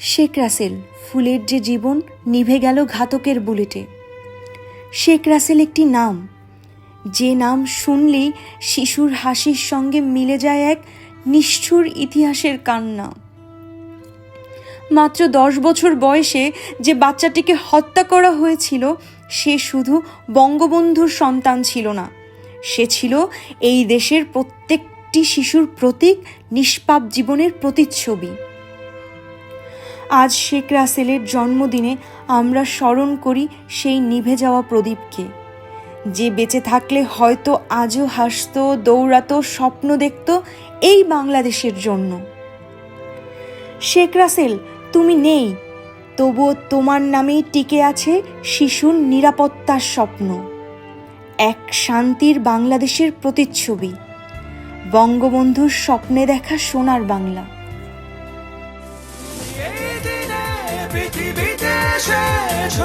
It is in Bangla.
শেখ রাসেল ফুলের যে জীবন নিভে গেল ঘাতকের বুলেটে। শেখ রাসেল একটি নাম। যে নাম শুনলেই শিশুর হাসির সঙ্গে মিলে যায় এক নিষ্ঠুর ইতিহাসের কান্না। মাত্র দশ বছর বয়সে যে বাচ্চাটিকে হত্যা করা হয়েছিল, সে শুধু বঙ্গবন্ধুর সন্তান ছিল না। সে ছিল এই দেশের প্রত্যেকটি শিশুর প্রতীক, নিষ্পাপ জীবনের প্রতিচ্ছবি। আজ শেখ রাসেলের জন্মদিনে আমরা স্মরণ করি সেই নিভে যাওয়া প্রদীপকে। যে বেঁচে থাকলে হয়তো আজও হাসতো, দৌড়াতো, স্বপ্ন দেখত এই বাংলাদেশের জন্য। শেখ রাসেল, তুমি নেই, তবুও তোমার নামেই টিকে আছে শিশুর নিরাপত্তার স্বপ্ন। এক শান্তির বাংলাদেশের প্রতিচ্ছবি। বঙ্গবন্ধুর স্বপ্নে দেখা সোনার বাংলা। পৃথিবীতে এসেছ